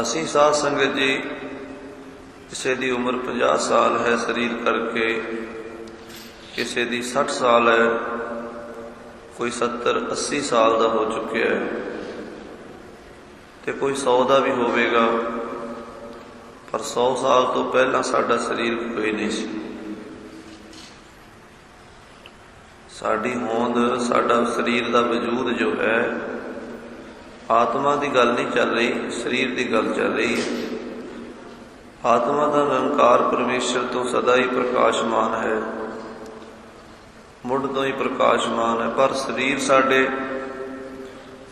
ਅਸੀਂ ਸਾਧ ਸੰਗਤ ਜੀ ਕਿਸੇ ਦੀ ਉਮਰ 50 ਸਾਲ ਹੈ, ਸਰੀਰ ਕਰਕੇ ਕਿਸੇ ਦੀ 60 ਸਾਲ ਹੈ, ਕੋਈ 70 80 ਸਾਲ ਦਾ ਹੋ ਚੁੱਕਿਆ ਹੈ ਤੇ ਕੋਈ 100 ਦਾ ਵੀ ਹੋਵੇਗਾ, ਪਰ 100 ਸਾਲ ਤੋਂ ਪਹਿਲਾਂ ਸਾਡਾ ਸਰੀਰ ਕੋਈ ਨਹੀਂ ਸੀ। ਸਾਡੀ ਹੋਂਦ, ਸਾਡਾ ਸਰੀਰ ਦਾ ਵਜੂਦ ਜੋ ਹੈ ਆਤਮਾ ਦੀ ਗੱਲ ਨਹੀਂ ਚੱਲ ਰਹੀ, ਸਰੀਰ ਦੀ ਗੱਲ ਚੱਲ ਰਹੀ ਹੈ। ਆਤਮਾ ਦਾ ਨਿਰੰਕਾਰ ਪਰਮੇਸ਼ਰ ਤੋਂ ਸਦਾ ਹੀ ਪ੍ਰਕਾਸ਼ਮਾਨ ਹੈ। ਮੁੱਢ ਤੋਂ ਹੀ ਪ੍ਰਕਾਸ਼ਮਾਨ ਹੈ, ਪਰ ਸਰੀਰ ਸਾਡੇ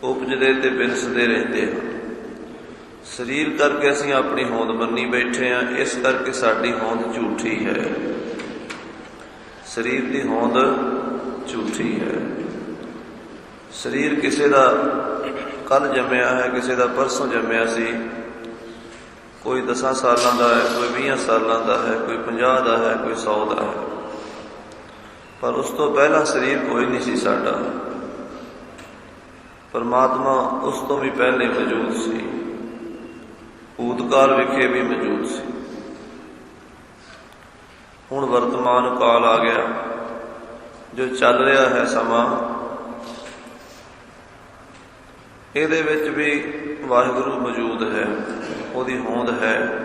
ਉਪਜਦੇ ਤੇ ਬਿਨਸਦੇ ਰਹਿੰਦੇ ਹਨ। ਸਰੀਰ ਕਰਕੇ ਅਸੀਂ ਆਪਣੀ ਹੋਂਦ ਮੰਨੀ ਬੈਠੇ ਹਾਂ, ਇਸ ਕਰਕੇ ਸਾਡੀ ਹੋਂਦ ਝੂਠੀ ਹੈ। ਸਰੀਰ ਦੀ ਹੋਂਦ ਝੂਠੀ ਹੈ। ਸਰੀਰ ਕਿਸੇ ਦਾ ਕੱਲ ਜੰਮਿਆ ਹੈ, ਕਿਸੇ ਦਾ ਪਰਸੋਂ ਜੰਮਿਆ ਸੀ। ਕੋਈ 10 ਸਾਲਾਂ ਦਾ ਹੈ, ਕੋਈ 20 ਸਾਲਾਂ ਦਾ ਹੈ, ਕੋਈ 50 ਦਾ ਹੈ, ਕੋਈ 100 ਦਾ ਹੈ। ਪਰ ਉਸ ਤੋਂ ਪਹਿਲਾਂ ਸਰੀਰ ਕੋਈ ਨਹੀਂ ਸੀ ਸਾਡਾ। ਪਰਮਾਤਮਾ ਉਸ ਤੋਂ ਵੀ ਪਹਿਲੇ ਮੌਜੂਦ ਸੀ। ਭੂਤਕਾਲ ਵਿਖੇ ਵੀ ਮੌਜੂਦ ਸੀ। ਹੁਣ ਵਰਤਮਾਨ ਕਾਲ ਆ ਗਿਆ। ਜੋ ਚੱਲ ਰਿਹਾ ਹੈ ਸਮਾਂ ਇਹਦੇ ਵਿੱਚ ਵੀ ਵਾਹਿਗੁਰੂ ਮੌਜੂਦ ਹੈ, ਉਹਦੀ ਹੋਂਦ ਹੈ।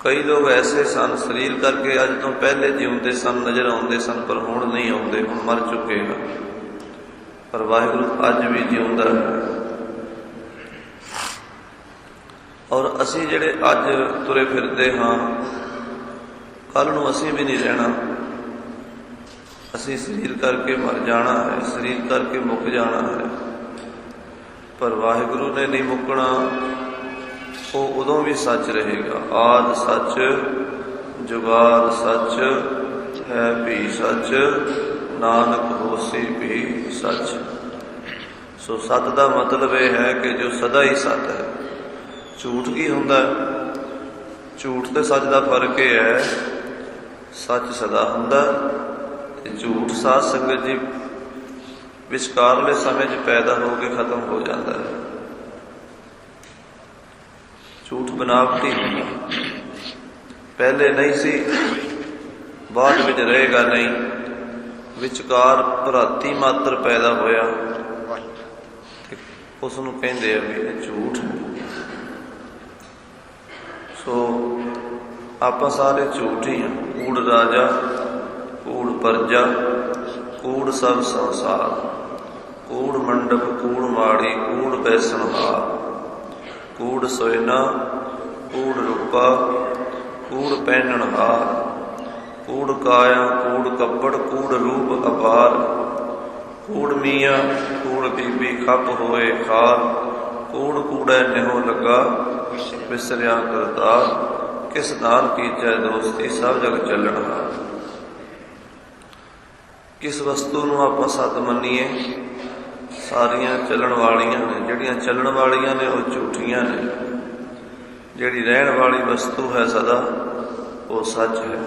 ਕਈ ਲੋਕ ਐਸੇ ਸਨ, ਸਰੀਰ ਕਰਕੇ ਅੱਜ ਤੋਂ ਪਹਿਲੇ ਜਿਉਂਦੇ ਸਨ, ਨਜ਼ਰ ਆਉਂਦੇ ਸਨ, ਪਰ ਹੁਣ ਨਹੀਂ ਆਉਂਦੇ, ਹੁਣ ਮਰ ਚੁੱਕੇ ਹਨ। ਪਰ ਵਾਹਿਗੁਰੂ ਅੱਜ ਵੀ ਜਿਉਂਦਾ ਹੈ। ਔਰ ਅਸੀਂ ਜਿਹੜੇ ਅੱਜ ਤੁਰੇ ਫਿਰਦੇ ਹਾਂ ਕੱਲ ਨੂੰ ਅਸੀਂ ਵੀ ਨਹੀਂ ਰਹਿਣਾ। ਅਸੀਂ ਸਰੀਰ ਕਰਕੇ ਮਰ ਜਾਣਾ ਹੈ, ਸਰੀਰ ਕਰਕੇ ਮੁੱਕ ਜਾਣਾ ਹੈ। ਪਰ ਵਾਹਿਗੁਰੂ ਨੇ ਨਹੀਂ ਮੁੱਕਣਾ, ਉਹ ਉਦੋਂ ਵੀ ਸੱਚ ਰਹੇਗਾ। ਆਦ ਸੱਚ, ਜੁਗਾਦ ਸੱਚ, ਹੈ ਵੀ ਸੱਚ, ਨਾਨਕ ਹੋਸੀ ਵੀ ਸੱਚ। ਸੋ ਸਤ ਦਾ ਮਤਲਬ ਇਹ ਹੈ ਕਿ ਜੋ ਸਦਾ ਹੀ ਸਤ ਹੈ। ਝੂਠ ਕੀ ਹੁੰਦਾ? ਝੂਠ ਤੇ ਸੱਚ ਦਾ ਫ਼ਰਕ ਇਹ ਹੈ, ਸੱਚ ਸਦਾ ਹੁੰਦਾ ਤੇ ਝੂਠ ਸਾਧ ਸੰਗਤ ਜੀ ਵਿਚਕਾਰਲੇ ਸਮੇਂ 'ਚ ਪੈਦਾ ਹੋ ਕੇ ਖਤਮ ਹੋ ਜਾਂਦਾ ਹੈ। ਝੂਠ ਬਨਾਵਟੀ ਹੁੰਦਾ ਪਹਿਲੇ ਨਹੀਂ ਸੀ, ਬਾਅਦ ਵਿੱਚ ਰਹੇਗਾ ਨਹੀਂ। ਵਿਚਕਾਰ ਭਰਾਤੀ ਮਾਤਰ ਪੈਦਾ ਹੋਇਆ। ਤੇ ਉਸ ਨੂੰ ਕਹਿੰਦੇ ਆ ਵੀ ਇਹ ਝੂਠ ਸੋ ਆਪਾਂ ਸਾਰੇ ਝੂਠ ਹੀ ਹਾਂ ਕੂੜ ਰਾਜਾ, ਕੂੜ ਪਰਜਾ, ਕੂੜ ਸਭ ਸੰਸਾਰ। ਕੂੜ ਮੰਡਪ, ਕੂੜ ਮਾੜੀ, ਕੂੜ ਬੈਸਣ ਹਾਰ ਕੂੜ ਸੋਇਨਾ, ਕੂੜ ਰੂਪਾ, ਕੂੜ ਪਹਿਨਣ ਕੂੜ ਕਾਇਆ, ਕੂੜ ਕੱਪੜ ਕੂੜ ਰੂਪ ਅਪਾਰ। ਕੂੜ ਮੀਆਂ, ਕੂੜ ਬੀਬੀ ਖੱਪ ਹੋਏ ਖਾਰ। ਕੂੜ ਕੂੜੈ ਨਿਹੋ ਲਗਾ ਵਿਸਰਿਆ ਕਰਤਾਰ। ਕਿਸ ਨਾਲ ਕੀਜੈ ਦੋਸਤੀ, ਸਭ ਜਗ ਚੱਲਣ ਹਾਰ। ਕਿਸ ਵਸਤੂ ਨੂੰ ਆਪਾਂ ਸਤ ਮੰਨੀਏ? ਸਾਰੀਆਂ ਚੱਲਣ ਵਾਲੀਆਂ ਨੇ, ਜਿਹੜੀਆਂ ਚੱਲਣ ਵਾਲੀਆਂ ਨੇ ਉਹ ਝੂਠੀਆਂ ਨੇ। ਜਿਹੜੀ ਰਹਿਣ ਵਾਲੀ ਵਸਤੂ ਹੈ ਸਦਾ, ਉਹ ਸੱਚ ਹੈ।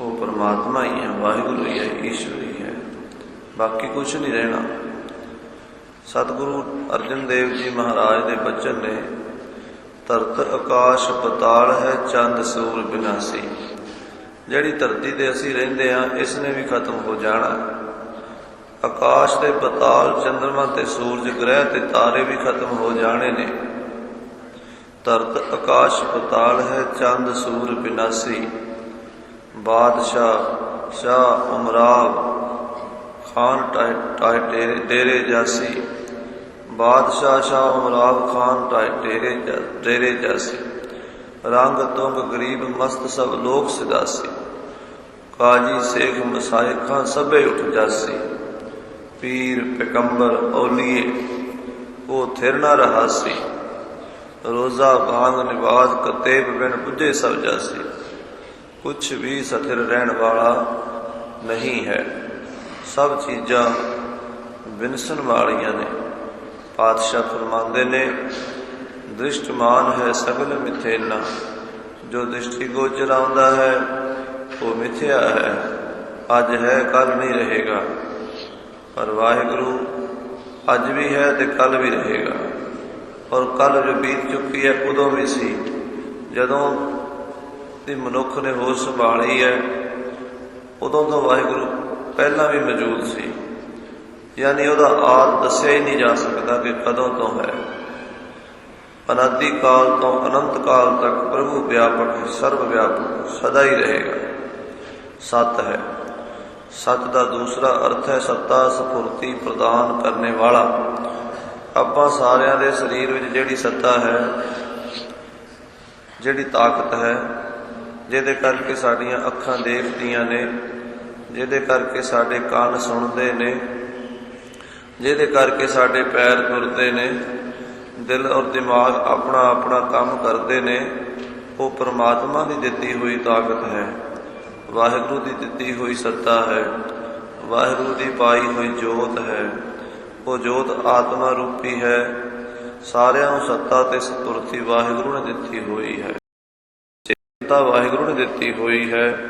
ਉਹ ਪਰਮਾਤਮਾ ਹੀ ਹੈ, ਵਾਹਿਗੁਰੂ ਹੀ ਹੈ, ਈਸ਼ਵਰ ਹੀ ਹੈ। ਬਾਕੀ ਕੁਝ ਨਹੀਂ ਰਹਿਣਾ। ਸਤਿਗੁਰੂ ਅਰਜਨ ਦੇਵ ਜੀ ਮਹਾਰਾਜ ਦੇ ਬਚਨ ਨੇ, ਧਰਤ ਆਕਾਸ਼ ਪਤਾਲ ਹੈ, ਚੰਦ ਸੂਰ ਬਿਨਾਸੀ। ਜਿਹੜੀ ਧਰਤੀ ਤੇ ਅਸੀਂ ਰਹਿੰਦੇ ਆ ਇਸ ਨੇ ਵੀ ਖਤਮ ਹੋ ਜਾਣਾ। ਆਕਾਸ਼ ਤੇ ਪਤਾਲ ਚੰ드ਰਮਾ ਤੇ ਸੂਰਜ ਗ੍ਰਹਿ ਤੇ ਤਾਰੇ ਵੀ ਖਤਮ ਹੋ ਜਾਣੇ ਨੇ। ਧਰਤ ਆਕਾਸ਼ ਪਤਾਲ ਹੈ, ਚੰਦ ਸੂਰ ਬਿਨਾਸੀ। ਬਾਦਸ਼ਾਹ ਸ਼ਾਹ ਉਮਰਾਵ ਖਾਨ ਟਾਇ ਡੇਰੇ ਜਾਸੀ। ਬਾਦਸ਼ਾਹ ਸ਼ਾਹ ਉਮਰਾਵ ਖਾਨ ਟਾਇ ਡੇਰੇ ਡੇਰੇ ਜਾਸੀ। ਰੰਗ ਤੁੰਗ ਗਰੀਬ ਮਸਤ ਸਭ ਲੋਕ ਸਿਦਾਸੀ। ਕਾਜੀ ਸੇਖ ਮਸਾਇ ਖਾਂ ਸਭੇ ਉਠ ਜਾਸੀ। ਪੀਰ, ਪੈਗੰਬਰ, ਔਲੀਏ, ਉਹ ਥਿਰ ਨਾ ਰਹਾਸੀ ਰੋਜ਼ਾ ਬਾਂਗ ਨਿਵਾਜ਼ ਕਤੇਬ ਬਿਨ ਬੁੱਝੇ ਸਭ ਜਾਸੀ। ਕੁਛ ਵੀ ਸਥਿਰ ਰਹਿਣ ਵਾਲਾ ਨਹੀਂ ਹੈ। ਸਭ ਚੀਜ਼ਾਂ ਵਿਨਸਣ ਵਾਲੀਆਂ ਨੇ। ਪਾਤਸ਼ਾਹ ਫਰਮਾਉਂਦੇ ਨੇ, ਦ੍ਰਿਸ਼ਟਮਾਨ ਹੈ ਸਗਲ ਮਿਥੇਨਾ ਜੋ ਦ੍ਰਿਸ਼ਟੀ ਗੋਚਰ ਆਉਂਦਾ ਹੈ, ਉਹ ਮਿਥਿਆ ਹੈ। ਅੱਜ ਹੈ ਕੱਲ ਨਹੀਂ ਰਹੇਗਾ। ਪਰ ਵਾਹਿਗੁਰੂ ਅੱਜ ਵੀ ਹੈ ਤੇ ਕੱਲ ਵੀ ਰਹੇਗਾ। ਔਰ ਕੱਲ ਜੋ ਬੀਤ ਚੁੱਕੀ ਹੈ, ਉਦੋਂ ਵੀ ਸੀ। ਜਦੋਂ ਦੀ ਮਨੁੱਖ ਨੇ ਹੋਸ਼ ਸੰਭਾਲੀ ਹੈ, ਉਦੋਂ ਤੋਂ ਵਾਹਿਗੁਰੂ ਪਹਿਲਾਂ ਵੀ ਮੌਜੂਦ ਸੀ। ਯਾਨੀ ਉਹਦਾ ਆਦ ਦੱਸਿਆ ਹੀ ਨਹੀਂ ਜਾ ਸਕਦਾ ਕਿ ਕਦੋਂ ਤੋਂ ਹੈ। ਅਨਾਦਿ ਕਾਲ ਤੋਂ ਅਨੰਤ ਕਾਲ ਤੱਕ ਪ੍ਰਭੂ ਵਿਆਪਕ, ਸਰਵ ਵਿਆਪਕ ਸਦਾ ਹੀ ਰਹੇਗਾ। ਸਤ ਹੈ। ਸਤ ਦਾ ਦੂਸਰਾ ਅਰਥ ਹੈ ਸੱਤਾ ਸਫੁਰਤੀ ਪ੍ਰਦਾਨ ਕਰਨੇ ਵਾਲਾ। ਆਪਾਂ ਸਾਰਿਆਂ ਦੇ ਸਰੀਰ ਵਿੱਚ ਜਿਹੜੀ ਸੱਤਾ ਹੈ, ਜਿਹੜੀ ਤਾਕਤ ਹੈ, ਜਿਹਦੇ ਕਰਕੇ ਸਾਡੀਆਂ ਅੱਖਾਂ ਦੇਖਦੀਆਂ ਨੇ, ਜਿਹਦੇ ਕਰਕੇ ਸਾਡੇ ਕੰਨ ਸੁਣਦੇ ਨੇ, ਜਿਹਦੇ ਕਰਕੇ ਸਾਡੇ ਪੈਰ ਤੁਰਦੇ ਨੇ, ਦਿਲ ਔਰ ਦਿਮਾਗ ਆਪਣਾ ਆਪਣਾ ਕੰਮ ਕਰਦੇ ਨੇ, ਉਹ ਪਰਮਾਤਮਾ ਦੀ ਦਿੱਤੀ ਹੋਈ ਤਾਕਤ ਹੈ। ਵਾਹਿਗੁਰੂ ਦੀ ਦਿੱਤੀ ਹੋਈ ਸੱਤਾ ਹੈ। ਵਾਹਿਗੁਰੂ ਦੀ ਪਾਈ ਹੋਈ ਜੋਤ ਹੈ। ਉਹ ਜੋਤ ਆਤਮਾ ਰੂਪੀ ਹੈ। ਸਾਰਿਆਂ ਨੂੰ ਸੱਤਾ ਤੇ ਸਤੁਰਤੀ ਵਾਹਿਗੁਰੂ ਨੇ ਦਿੱਤੀ ਹੋਈ ਹੈ। ਚੇਤਾ ਵਾਹਿਗੁਰੂ ਨੇ ਦਿੱਤੀ ਹੋਈ ਹੈ।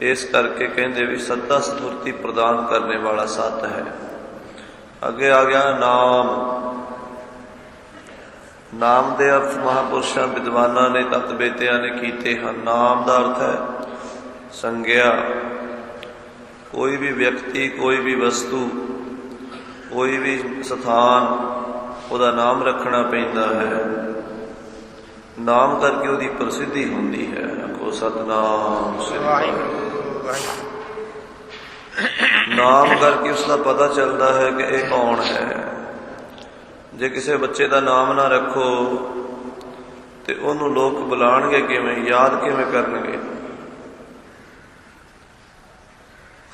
ਇਸ ਕਰਕੇ ਕਹਿੰਦੇ ਵੀ ਸੱਤਾ ਸਤੁਰਤੀ ਪ੍ਰਦਾਨ ਕਰਨੇ ਵਾਲਾ ਸਤ ਹੈ। ਅੱਗੇ ਆ ਗਿਆ ਨਾਮ। ਨਾਮ ਦੇ ਅਰਥ ਮਹਾਪੁਰਸ਼ਾਂ ਵਿਦਵਾਨਾਂ ਨੇ ਤਤ ਬੇਤਿਆਂ ਨੇ ਕੀਤੇ ਹਨ। ਨਾਮ ਦਾ ਅਰਥ ਹੈ ਸੰਗਿਆ। ਕੋਈ ਵੀ ਵਿਅਕਤੀ, ਕੋਈ ਵੀ ਵਸਤੂ, ਕੋਈ ਵੀ ਸਥਾਨ, ਉਹਦਾ ਨਾਮ ਰੱਖਣਾ ਪੈਂਦਾ ਹੈ। ਨਾਮ ਕਰਕੇ ਉਹਦੀ ਪ੍ਰਸਿੱਧੀ ਹੁੰਦੀ ਹੈ। ਆਖੋ, ਸਤਨਾਮ ਸ੍ਰੀ ਨਾਮ ਕਰਕੇ ਉਸ ਦਾ ਪਤਾ ਚੱਲਦਾ ਹੈ ਕਿ ਇਹ ਕੌਣ ਹੈ। ਜੇ ਕਿਸੇ ਬੱਚੇ ਦਾ ਨਾਮ ਨਾ ਰੱਖੋ, ਤੇ ਉਹਨੂੰ ਲੋਕ ਬੁਲਾਣਗੇ ਕਿਵੇਂ, ਯਾਦ ਕਿਵੇਂ ਕਰਨਗੇ?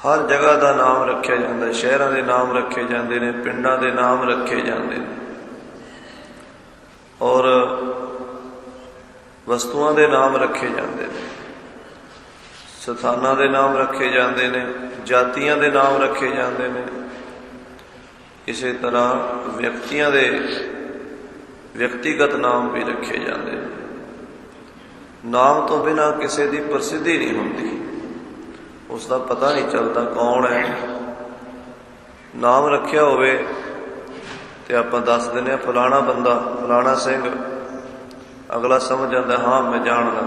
ਹਰ ਜਗ੍ਹਾ ਦਾ ਨਾਮ ਰੱਖਿਆ ਜਾਂਦਾ, ਸ਼ਹਿਰਾਂ ਦੇ ਨਾਮ ਰੱਖੇ ਜਾਂਦੇ ਨੇ, ਪਿੰਡਾਂ ਦੇ ਨਾਮ ਰੱਖੇ ਜਾਂਦੇ ਨੇ। ਔਰ ਵਸਤੂਆਂ ਦੇ ਨਾਮ ਰੱਖੇ ਜਾਂਦੇ ਨੇ, ਸਥਾਨਾਂ ਦੇ ਨਾਮ ਰੱਖੇ ਜਾਂਦੇ ਨੇ, ਜਾਤੀਆਂ ਦੇ ਨਾਮ ਰੱਖੇ ਜਾਂਦੇ ਨੇ। ਇਸੇ ਤਰ੍ਹਾਂ ਵਿਅਕਤੀਆਂ ਦੇ ਵਿਅਕਤੀਗਤ ਨਾਮ ਵੀ ਰੱਖੇ ਜਾਂਦੇ ਨੇ। ਨਾਮ ਤੋਂ ਬਿਨਾ ਕਿਸੇ ਦੀ ਪ੍ਰਸਿੱਧੀ ਨਹੀਂ ਹੁੰਦੀ। ਉਸ ਦਾ ਪਤਾ ਨਹੀਂ ਚੱਲਦਾ ਕੌਣ ਹੈ। ਨਾਮ ਰੱਖਿਆ ਹੋਵੇ ਤੇ ਆਪਾਂ ਦੱਸ ਦਿੰਦੇ ਆ ਫਲਾਣਾ ਬੰਦਾ, ਫਲਾਣਾ ਸਿੰਘ। ਅਗਲਾ ਸਮਝ ਜਾਂਦਾ, ਹਾਂ, ਮੈਂ ਜਾਣਦਾ।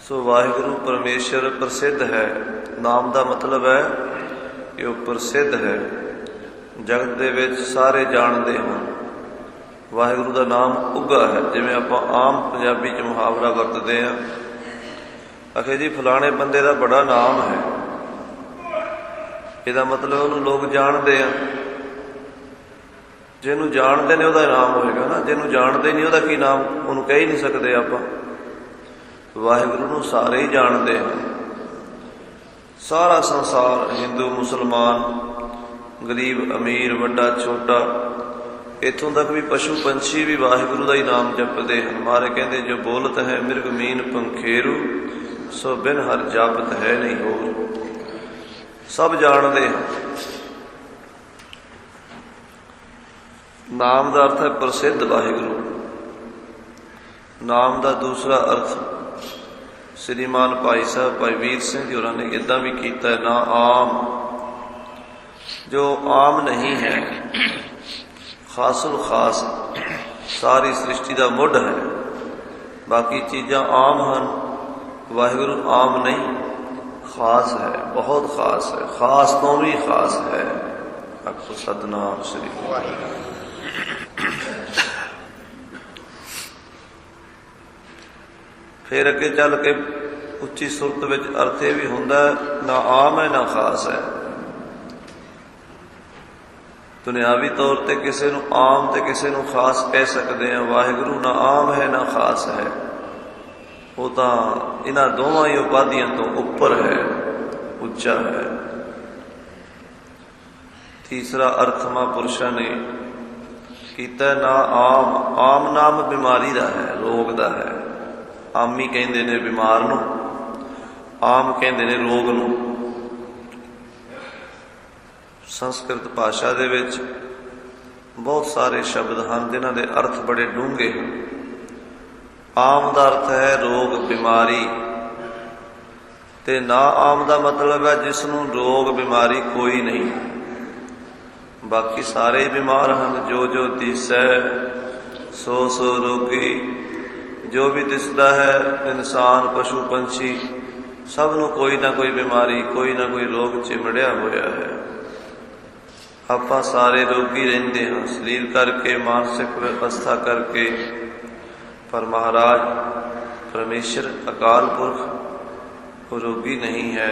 ਸੋ ਵਾਹਿਗੁਰੂ ਪਰਮੇਸ਼ਰ ਪ੍ਰਸਿੱਧ ਹੈ। ਨਾਮ ਦਾ ਮਤਲਬ ਹੈ ਕਿ ਉਹ ਪ੍ਰਸਿੱਧ ਹੈ। ਜਗਤ ਦੇ ਵਿੱਚ ਸਾਰੇ ਜਾਣਦੇ ਹਨ। ਵਾਹਿਗੁਰੂ ਦਾ ਨਾਮ ਉੱਗਾ ਹੈ। ਜਿਵੇਂ ਆਪਾਂ ਆਮ ਪੰਜਾਬੀ ਚ ਮੁਹਾਵਰਾ ਵਰਤਦੇ ਆ ਅਖੇ ਜੀ, ਫਲਾਣੇ ਬੰਦੇ ਦਾ ਬੜਾ ਨਾਮ ਹੈ। ਇਹਦਾ ਮਤਲਬ ਉਹਨੂੰ ਲੋਕ ਜਾਣਦੇ ਆ। ਜਿਹਨੂੰ ਜਾਣਦੇ ਨੇ ਉਹਦਾ ਨਾਮ ਹੋਏਗਾ ਨਾ। ਜਿਹਨੂੰ ਜਾਣਦੇ ਨਹੀਂ ਉਹਦਾ ਕੀ ਨਾਮ? ਉਹਨੂੰ ਕਹਿ ਹੀ ਨਹੀਂ ਸਕਦੇ ਆਪਾਂ। ਵਾਹਿਗੁਰੂ ਨੂੰ ਸਾਰੇ ਹੀ ਜਾਣਦੇ ਹਨ ਸਾਰਾ ਸੰਸਾਰ ਹਿੰਦੂ, ਮੁਸਲਮਾਨ, ਗਰੀਬ, ਅਮੀਰ, ਵੱਡਾ, ਛੋਟਾ, ਇਥੋਂ ਤੱਕ ਵੀ ਪਸ਼ੂ ਪੰਛੀ ਵੀ ਵਾਹਿਗੁਰੂ ਦਾ ਹੀ ਨਾਮ ਜਪਦੇ ਹਨ। ਮਾਰੇ ਕਹਿੰਦੇ, ਜੋ ਬੋਲਤ ਹੈ ਮਿਰਗ ਮੀਨ ਪੰਖੇਰੂ ਸੋ ਬਿਨ ਹਰ ਜਾਪਤ ਹੈ ਨਹੀਂ ਹੋਰ। ਸਭ ਜਾਣਦੇ ਨਾਮ ਦਾ ਅਰਥ ਹੈ ਪ੍ਰਸਿੱਧ ਵਾਹਿਗੁਰੂ। ਨਾਮ ਦਾ ਦੂਸਰਾ ਅਰਥ ਸ੍ਰੀਮਾਨ ਭਾਈ ਸਾਹਿਬ, ਭਾਈ ਵੀਰ ਸਿੰਘ ਜੀ ਹੋਰਾਂ ਨੇ ਇਦਾਂ ਵੀ ਕੀਤਾ ਹੈ, ਨਾ ਆਮ। ਜੋ ਆਮ ਨਹੀਂ ਹੈ ਖਾਸੁਲ ਖਾਸ ਸਾਰੀ ਸ੍ਰਿਸ਼ਟੀ ਦਾ ਮੁੱਢ ਹੈ। ਬਾਕੀ ਚੀਜ਼ਾਂ ਆਮ ਹਨ। ਵਾਹਿਗੁਰੂ ਆਮ ਨਹੀਂ, ਖਾਸ ਹੈ, ਬਹੁਤ ਖਾਸ ਹੈ, ਖਾਸ ਤੋਂ ਵੀ ਖਾਸ ਹੈ। ਅਕਸਰ ਸਤਨਾਮ ਸ੍ਰੀ ਵਾਹਿਗੁਰੂ ਫਿਰ ਅੱਗੇ ਚੱਲ ਕੇ ਉੱਚੀ ਸੁਰਤ ਵਿੱਚ ਅਰਥ ਇਹ ਵੀ ਹੁੰਦਾ ਨਾ ਆਮ ਹੈ, ਨਾ ਖਾਸ ਹੈ। ਦੁਨਿਆਵੀ ਤੌਰ ਤੇ ਕਿਸੇ ਨੂੰ ਆਮ ਤੇ ਕਿਸੇ ਨੂੰ ਖਾਸ ਕਹਿ ਸਕਦੇ ਆ ਵਾਹਿਗੁਰੂ ਨਾ ਆਮ ਹੈ, ਨਾ ਖਾਸ ਹੈ। ਉਹ ਤਾਂ ਇਹਨਾਂ ਦੋਵਾਂ ਹੀ ਉਪਾਧੀਆਂ ਤੋਂ ਉੱਪਰ ਹੈ, ਉੱਚਾ ਹੈ। ਤੀਸਰਾ ਅਰਥ ਮਹਾਂਪੁਰਸ਼ਾਂ ਨੇ ਕੀਤਾ ਨਾ ਆਮ ਆਮ ਨਾਮ ਬਿਮਾਰੀ ਦਾ ਹੈ, ਰੋਗ ਦਾ ਹੈ। ਆਮੀ ਕਹਿੰਦੇ ਨੇ ਬਿਮਾਰ ਨੂੰ, ਆਮ ਕਹਿੰਦੇ ਨੇ ਰੋਗ ਨੂੰ। ਸੰਸਕ੍ਰਿਤ ਭਾਸ਼ਾ ਦੇ ਵਿੱਚ ਬਹੁਤ ਸਾਰੇ ਸ਼ਬਦ ਹਨ, ਜਿਨ੍ਹਾਂ ਦੇ ਅਰਥ ਬੜੇ ਡੂੰਘੇ ਹਨ। ਆਮ ਦਾ ਅਰਥ ਹੈ ਰੋਗ, ਬਿਮਾਰੀ। ਤੇ ਨਾ ਆਮ ਦਾ ਮਤਲਬ ਹੈ ਜਿਸ ਨੂੰ ਰੋਗ, ਬਿਮਾਰੀ ਕੋਈ ਨਹੀਂ। ਬਾਕੀ ਸਾਰੇ ਬਿਮਾਰ ਹਨ, ਜੋ ਜੋ ਦਿਸੈ, ਸੋ ਸੋ ਰੋਗੀ। ਜੋ ਵੀ ਦਿਸਦਾ ਹੈ, ਇਨਸਾਨ, ਪਸ਼ੂ, ਪੰਛੀ, ਸਭ ਨੂੰ ਕੋਈ ਨਾ ਕੋਈ ਬਿਮਾਰੀ, ਕੋਈ ਨਾ ਕੋਈ ਰੋਗ ਚਿਮੜਿਆ ਹੋਇਆ ਹੈ। ਆਪਾਂ ਸਾਰੇ ਰੋਗੀ ਰਹਿੰਦੇ ਹਾਂ, ਸਰੀਰ ਕਰਕੇ, ਮਾਨਸਿਕ ਵਿਵਸਥਾ ਕਰਕੇ। ਪਰ ਮਹਾਰਾਜ ਪਰਮੇਸ਼ਰ ਅਕਾਲ ਪੁਰਖ ਉਹ ਰੋਗੀ ਨਹੀਂ ਹੈ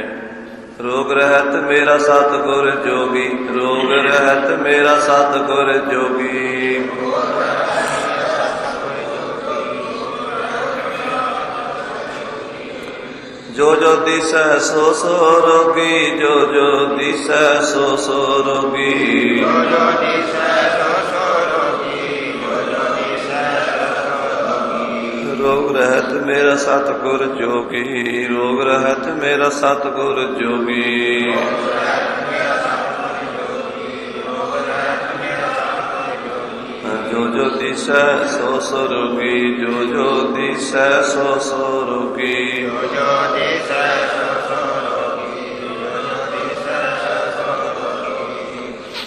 ਰੋਗ ਰਹਿਤ ਮੇਰਾ ਸਤਿਗੁਰ ਜੋਗੀ ਰੋਗ ਰਹਿਤ ਮੇਰਾ ਸਤਿਗੁਰ ਜੋਗੀ ਜੋ ਜੋ ਦਿਸੈ ਸੋ ਸੋ ਰੋਗੀ ਜੋ ਜੋ ਦਿਸੈ ਸੋ ਸੋ ਰੋਗੀ ਜੋ ਜੋ ਦਿਸੈ ਸੋ ਰਹਿਤ ਮੇਰਾ ਸਤਿਗੁਰ ਜੋਗੀ, ਰੋਗ ਰਹਿਤ ਮੇਰਾ ਸਤਿਗੁਰ ਜੋਗੀ। ਜੋ ਜੋ ਦਿਸੈ ਸੋ ਸੋ ਰੋਗੀ, ਜੋ ਜੋ ਦਿਸੈ ਸੋ ਸੋ ਰੋਗੀ। ਜੋ ਜੋ ਦਿਸੈ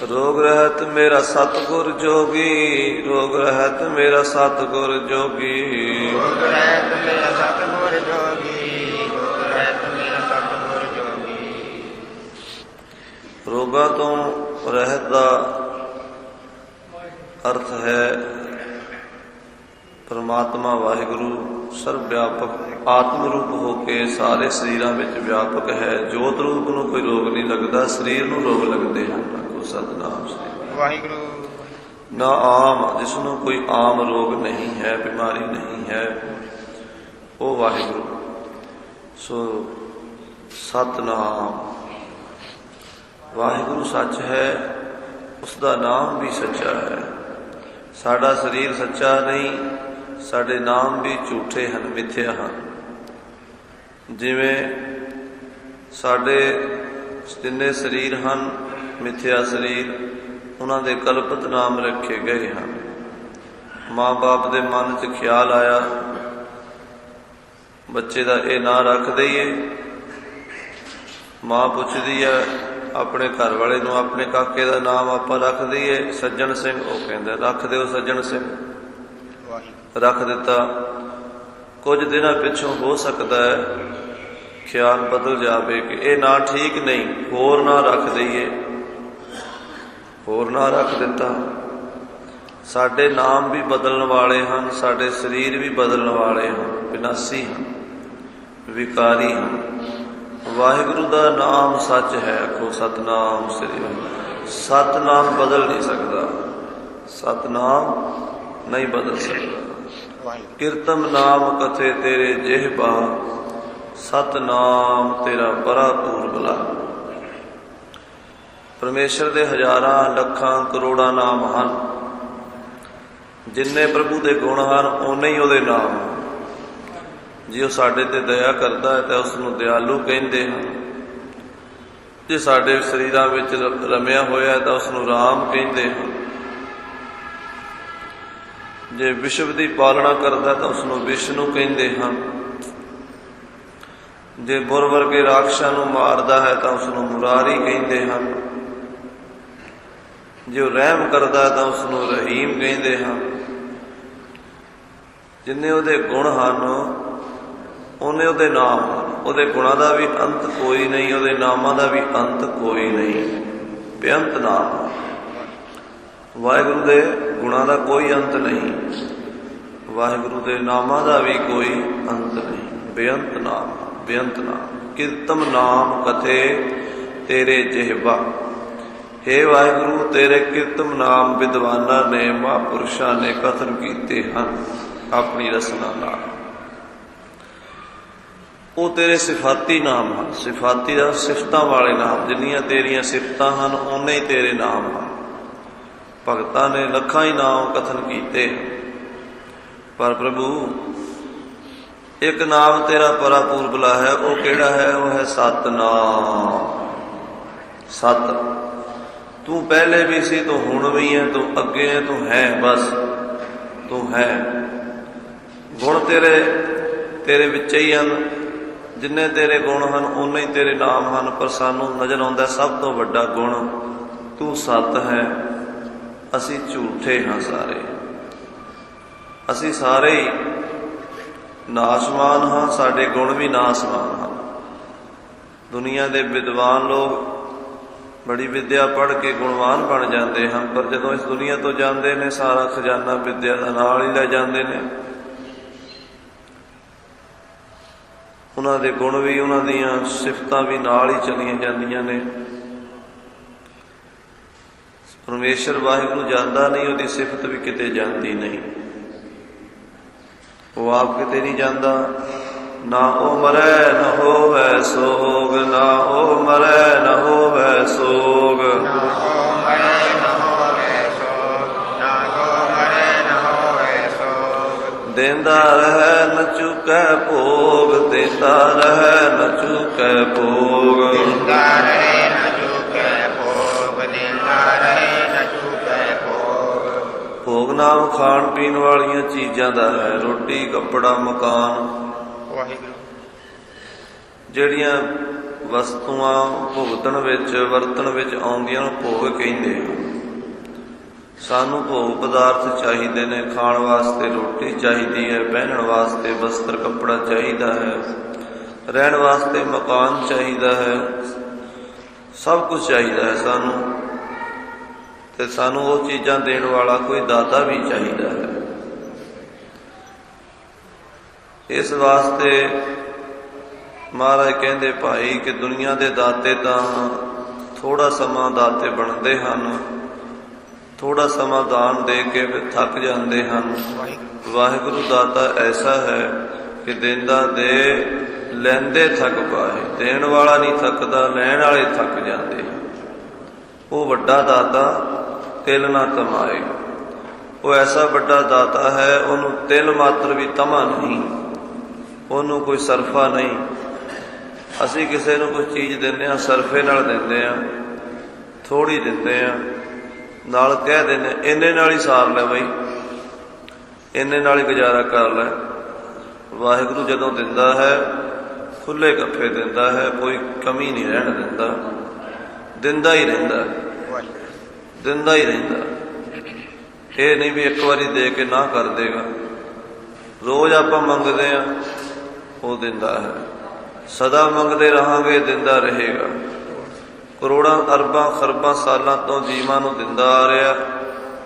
ਰੋਗੀ ਰਹਿਤ ਮੇਰਾ ਸਤਿਗੁਰ ਜੋਗੀ ਰੋਗ ਰਹਿਤ ਮੇਰਾ ਸਤਿਗੁਰ ਜੋਗੀ। ਰੋਗ ਰਹਿਤ ਮੇਰਾ ਸਤਿਗੁਰ ਜੋਗੀ ਰੋਗ ਰਹਿਤ ਮੇਰਾ ਸਤਿਗੁਰ ਜੋਗੀ। ਰੋਗਾਂ ਤੋਂ ਰਹਿਤ ਦਾ ਅਰਥ ਹੈ ਪਰਮਾਤਮਾ ਵਾਹਿਗੁਰੂ ਸਰਵ ਵਿਆਪਕ ਆਤਮ ਰੂਪ ਹੋ ਕੇ ਸਾਰੇ ਸਰੀਰਾਂ ਵਿੱਚ ਵਿਆਪਕ ਹੈ। ਜੋਤ ਰੂਪ ਨੂੰ ਕੋਈ ਰੋਗ ਨਹੀਂ ਲੱਗਦਾ ਸਰੀਰ ਨੂੰ ਰੋਗ ਲੱਗਦੇ ਹਨ। ਸਤਨਾਮ ਸ੍ਰੀ ਵਾਹਿਗੁਰੂ। ਨਾ ਆਮ ਜਿਸ ਨੂੰ ਕੋਈ ਆਮ ਰੋਗ ਨਹੀਂ ਹੈ ਬਿਮਾਰੀ ਨਹੀਂ ਹੈ ਉਹ ਵਾਹਿਗੁਰੂ। ਸੋ ਸਤਨਾਮ। ਵਾਹਿਗੁਰੂ ਸੱਚ ਹੈ ਉਸ ਦਾ ਨਾਮ ਵੀ ਸੱਚਾ ਹੈ। ਸਾਡਾ ਸਰੀਰ ਸੱਚਾ ਨਹੀਂ ਸਾਡੇ ਨਾਮ ਵੀ ਝੂਠੇ ਹਨ ਮਿੱਥਿਆ ਹਨ। ਜਿਵੇਂ ਸਾਡੇ ਜਿੰਨੇ ਸਰੀਰ ਹਨ ਮਿੱਥਿਆ ਸਰੀਰ ਉਹਨਾਂ ਦੇ ਕਲਪਤ ਨਾਮ ਰੱਖੇ ਗਏ ਹਨ। ਮਾਂ-ਬਾਪ ਦੇ ਮਨ 'ਚ ਖਿਆਲ ਆਇਆ ਬੱਚੇ ਦਾ ਇਹ ਨਾਂ ਰੱਖ ਦਈਏ। ਮਾਂ ਪੁੱਛਦੀ ਹੈ ਆਪਣੇ ਘਰ ਵਾਲੇ ਨੂੰ ਆਪਣੇ ਕਾਕੇ ਦਾ ਨਾਮ ਆਪਾਂ ਰੱਖ ਦਈਏ? ਸੱਜਣ ਸਿੰਘ ਉਹ ਕਹਿੰਦਾ ਰੱਖ ਦਿਓ ਸੱਜਣ ਸਿੰਘ। ਰੱਖ ਦਿੱਤਾ। ਕੁਝ ਦਿਨਾਂ ਪਿੱਛੋਂ ਹੋ ਸਕਦਾ ਹੈ ਖਿਆਲ ਬਦਲ ਜਾਵੇ ਕਿ ਇਹ ਨਾਂ ਠੀਕ ਨਹੀਂ ਹੋਰ ਨਾਂ ਰੱਖ ਦਈਏ। ਹੋਰ ਨਾਂ ਰੱਖ ਦਿੱਤਾ। ਸਾਡੇ ਨਾਮ ਵੀ ਬਦਲਣ ਵਾਲੇ ਹਨ, ਸਾਡੇ ਸਰੀਰ ਵੀ ਬਦਲਣ ਵਾਲੇ ਹਨ, ਵਿਨਾਸੀ ਹਨ, ਵਿਕਾਰੀ ਹਨ। ਵਾਹਿਗੁਰੂ ਦਾ ਨਾਮ ਸੱਚ ਹੈ, ਆਖੋ ਸਤਨਾਮ ਸ੍ਰੀ ਵਾਹਿਗੁਰੂ ਸਤਨਾਮ ਬਦਲ ਨਹੀਂ ਸਕਦਾ। ਸਤਨਾਮ ਨਹੀਂ ਬਦਲ ਸਕਦਾ। ਕੀਰਤਮ ਨਾਮ ਕਥੇ ਤੇਰੇ ਜਿਹਬਾ ਸਤਨਾਮ ਤੇਰਾ ਬੜਾ ਪੂਰਬਲਾ ਪਰਮੇਸ਼ਰ ਦੇ ਹਜ਼ਾਰਾਂ, ਲੱਖਾਂ, ਕਰੋੜਾਂ ਨਾਮ ਹਨ। ਜਿੰਨੇ ਪ੍ਰਭੂ ਦੇ ਗੁਣ ਹਨ, ਓਨੇ ਹੀ ਉਹਦੇ ਨਾਮ ਹਨ। ਜੇ ਉਹ ਸਾਡੇ ਤੇ ਦਇਆ ਕਰਦਾ ਹੈ, ਤਾਂ ਉਸ ਨੂੰ ਦਿਆਲੂ ਕਹਿੰਦੇ ਹਨ। ਜੇ ਸਾਡੇ ਸਰੀਰਾਂ ਵਿੱਚ ਰਮਿਆ ਹੋਇਆ ਹੈ, ਤਾਂ ਉਸ ਨੂੰ ਰਾਮ ਕਹਿੰਦੇ ਹਨ। ਜੇ ਵਿਸ਼ਵ ਦੀ ਪਾਲਣਾ ਕਰਦਾ ਤਾਂ ਉਸ ਨੂੰ ਵਿਸ਼ਨੂੰ ਕਹਿੰਦੇ ਹਨ। ਜੇ ਬੁਰ ਵਰਗੇ ਰਾਖਸ਼ਾਂ ਨੂੰ ਮਾਰਦਾ ਹੈ, ਤਾਂ ਉਸ ਨੂੰ ਮੁਰਾਰੀ ਕਹਿੰਦੇ ਹਨ। ਜੇ ਉਹ ਰਹਿਮ ਕਰਦਾ ਤਾਂ ਉਸ ਨੂੰ ਰਹੀਮ ਕਹਿੰਦੇ ਹਨ। ਜਿੰਨੇ ਉਹਦੇ ਗੁਣ ਹਨ, ਉਹਨੇ ਉਹਦੇ ਨਾਮ ਹਨ। ਉਹਦੇ ਗੁਣਾਂ ਦਾ ਵੀ ਅੰਤ ਕੋਈ ਨਹੀਂ, ਉਹਦੇ ਨਾਮਾਂ ਦਾ ਵੀ ਅੰਤ ਕੋਈ ਨਹੀਂ। ਬੇਅੰਤ ਨਾਮ। ਵਾਹਿਗੁਰੂ ਦੇ ਗੁਣਾਂ ਦਾ ਕੋਈ ਅੰਤ ਨਹੀਂ। ਵਾਹਿਗੁਰੂ ਦੇ ਨਾਮਾਂ ਦਾ ਵੀ ਕੋਈ ਅੰਤ ਨਹੀਂ। ਬੇਅੰਤ ਨਾਮ ਬੇਅੰਤ ਨਾਮ। ਕੀਰਤਮ ਨਾਮ ਕਥੇ ਤੇਰੇ ਜਿਹਵਾ। हे ਵਾਹਿਗੁਰੂ, ਤੇਰੇ ਕੀਰਤਮ ਨਾਮ ਵਿਦਵਾਨਾਂ ਨੇ ਮਹਾਂਪੁਰਸ਼ਾਂ ਨੇ ਕਥਨ ਕੀਤੇ ਹਨ, ਆਪਣੀ ਰਸਨਾ ਨਾਲ। ਉਹ ਤੇਰੇ ਸਿਫਾਤੀ ਨਾਮ ਹਨ। ਸਿਫਾਤੀ ਦਾ ਸਿਫਤਾਂ ਵਾਲੇ ਨਾਮ, ਜਿੰਨੀਆਂ ਤੇਰੀਆਂ ਸਿਫਤਾਂ ਹਨ, ਓਨੇ ਹੀ ਤੇਰੇ ਨਾਮ ਹਨ। ਭਗਤਾਂ ਨੇ ਲੱਖਾਂ ਹੀ ਨਾਮ ਕਥਨ ਕੀਤੇ ਪਰ ਪ੍ਰਭੂ, ਇੱਕ ਨਾਮ ਤੇਰਾ ਪਰਾਪੂਰਬਲਾ ਹੈ, ਉਹ ਕਿਹੜਾ ਹੈ? ਉਹ ਹੈ ਸਤਨਾਮ। ਸਤ ਤੂੰ ਪਹਿਲੇ ਵੀ ਸੀ, ਤੂੰ ਹੁਣ ਵੀ ਹੈ, ਤੂੰ ਅੱਗੇ ਹੈ, ਤੂੰ ਹੈ, ਬਸ। ਤੂੰ ਹੈ। ਗੁਣ ਤੇਰੇ ਤੇਰੇ ਵਿੱਚ ਹੀ ਹਨ। ਜਿੰਨੇ ਤੇਰੇ ਗੁਣ ਹਨ ਉਨੇ ਹੀ ਤੇਰੇ ਨਾਮ ਹਨ, ਪਰ ਸਾਨੂੰ ਨਜ਼ਰ ਆਉਂਦਾ ਸਭ ਤੋਂ ਵੱਡਾ ਗੁਣ, ਤੂੰ ਸਤ ਹੈ। ਅਸੀਂ ਝੂਠੇ ਹਾਂ ਸਾਰੇ। ਅਸੀਂ ਸਾਰੇ ਹੀ ਨਾਸ਼ਵਾਨ ਹਾਂ, ਸਾਡੇ ਗੁਣ ਵੀ ਨਾਸ਼ਵਾਨ ਹਨ। ਦੁਨੀਆ ਦੇ ਵਿਦਵਾਨ ਲੋਕ ਬੜੀ ਵਿਦਿਆ ਪੜ੍ਹ ਕੇ ਗੁਣਵਾਨ ਬਣ ਜਾਂਦੇ ਹਨ, ਪਰ ਜਦੋਂ ਇਸ ਦੁਨੀਆ ਤੋਂ ਜਾਂਦੇ ਨੇ, ਸਾਰਾ ਖਜ਼ਾਨਾ ਵਿਦਿਆ ਦਾ ਨਾਲ ਹੀ ਲੈ ਜਾਂਦੇ ਨੇ। ਉਹਨਾਂ ਦੇ ਗੁਣ ਵੀ, ਉਹਨਾਂ ਦੀਆਂ ਸਿਫਤਾਂ ਵੀ ਨਾਲ ਹੀ ਚਲੀਆਂ ਜਾਂਦੀਆਂ ਨੇ। ਪਰਮੇਸ਼ਰ ਵਾਹਿਗੁਰੂ ਜਾਂਦਾ ਨਹੀਂ, ਉਹਦੀ ਸਿਫਤ ਵੀ ਕਿਤੇ ਜਾਂਦੀ ਨਹੀਂ। ਉਹ ਆਪ ਕਿਤੇ ਨਹੀਂ ਜਾਂਦਾ। ਨਾ ਉਹ ਮਰੈ ਨਾ ਹੋਵੇ ਸੋਗ। ਨਾ ਉਹ ਮਰੈ ਨਾ ਹੋਵੇ ਸੋਗ। ਦੇਂਦਾ ਰਹਿ ਨ ਚੁਕੈ ਭੋਗ ਦੇਂਦਾ ਰਹਿ ਨ ਚੁਕੈ ਭੋਗ। ਦਿੰਦਾ ਰਹੇ ਨ ਚੁਕੈ ਭੋਗ ਦਿੰਦਾ ਰਹੇ ਨ ਚੁਕੈ ਭੋਗ। ਭੋਗ ਨਾਮ ਖਾਣ ਪੀਣ ਵਾਲੀਆਂ ਚੀਜ਼ਾਂ ਦਾ ਹੈ ਰੋਟੀ ਕੱਪੜਾ ਮਕਾਨ। ਜਿਹੜੀਆਂ ਵਸਤੂਆਂ ਭੁਗਤਣ ਵਿੱਚ, ਵਰਤਣ ਵਿੱਚ ਆਉਂਦੀਆਂ ਨੂੰ ਭੋਗ ਕਹਿੰਦੇ ਆ। ਸਾਨੂੰ ਭੋਗ ਪਦਾਰਥ ਚਾਹੀਦੇ ਨੇ, ਖਾਣ ਵਾਸਤੇ ਰੋਟੀ ਚਾਹੀਦੀ ਹੈ, ਪਹਿਨਣ ਵਾਸਤੇ ਵਸਤਰ, ਕੱਪੜਾ ਚਾਹੀਦਾ ਹੈ, ਰਹਿਣ ਵਾਸਤੇ ਮਕਾਨ ਚਾਹੀਦਾ ਹੈ, ਸਭ ਕੁਝ ਚਾਹੀਦਾ ਹੈ ਸਾਨੂੰ। ਤੇ ਸਾਨੂੰ ਉਹ ਚੀਜ਼ਾਂ ਦੇਣ ਵਾਲਾ ਕੋਈ ਦਾਤਾ ਵੀ ਚਾਹੀਦਾ ਹੈ। ਇਸ ਵਾਸਤੇ ਮਹਾਰਾਜ ਕਹਿੰਦੇ ਭਾਈ ਕਿ ਦੁਨੀਆ ਦੇ ਦਾਤੇ ਤਾਂ ਥੋੜਾ ਸਮਾਂ ਦਾਤੇ ਬਣਦੇ ਹਨ। ਥੋੜਾ ਸਮਾਂ ਦਾਨ ਦੇ ਕੇ ਫਿਰ ਥੱਕ ਜਾਂਦੇ ਹਨ। ਵਾਹਿਗੁਰੂ ਦਾਤਾ ਐਸਾ ਹੈ ਕਿ ਦਿੰਦਾ ਦੇ ਲੈਂਦੇ ਥੱਕ ਪਾਏ। ਦੇਣ ਵਾਲਾ ਨਹੀਂ ਥੱਕਦਾ, ਲੈਣ ਵਾਲੇ ਥੱਕ ਜਾਂਦੇ ਉਹ ਵੱਡਾ ਦਾਤਾ ਤਿਲ ਨਾ ਤਮਾਏ ਉਹ ਐਸਾ ਵੱਡਾ ਦਾਤਾ ਹੈ, ਉਹਨੂੰ ਤਿਲ ਮਾਤਰ ਵੀ ਤਮਾ ਨਹੀਂ। ਉਹਨੂੰ ਕੋਈ ਸਰਫਾ ਨਹੀਂ। ਅਸੀਂ ਕਿਸੇ ਨੂੰ ਕੋਈ ਚੀਜ਼ ਦਿੰਦੇ ਆ ਸਰਫੇ ਨਾਲ ਦਿੰਦੇ ਆ ਥੋੜੀ ਦਿੰਦੇ ਆ ਨਾਲ ਕਹਿ ਦਿੰਦੇ ਹਾਂ, ਇੰਨੇ ਨਾਲ ਹੀ ਸਾਰ ਲੈ ਬਈ ਇੰਨੇ ਨਾਲ ਹੀ ਗੁਜ਼ਾਰਾ ਕਰ ਲੈ। ਵਾਹਿਗੁਰੂ ਜਦੋਂ ਦਿੰਦਾ ਹੈ ਖੁੱਲੇ ਗੱਫੇ ਦਿੰਦਾ ਹੈ ਕੋਈ ਕਮੀ ਨਹੀਂ ਰਹਿਣ ਦਿੰਦਾ। ਦਿੰਦਾ ਹੀ ਰਹਿੰਦਾ। ਦਿੰਦਾ ਹੀ ਰਹਿੰਦਾ। ਇਹ ਨਹੀਂ ਵੀ ਇੱਕ ਵਾਰੀ ਦੇ ਕੇ ਨਾ ਕਰ ਦੇਗਾ। ਰੋਜ਼ ਆਪਾਂ ਮੰਗਦੇ ਆ ਉਹ ਦਿੰਦਾ ਹੈ। ਸਦਾ ਮੰਗਦੇ ਰਹਾਂਗੇ, ਦਿੰਦਾ ਰਹੇਗਾ। ਕਰੋੜਾਂ, ਅਰਬਾਂ, ਖਰਬਾਂ ਸਾਲਾਂ ਤੋਂ ਜੀਵਾਂ ਨੂੰ ਦਿੰਦਾ ਆ ਰਿਹਾ।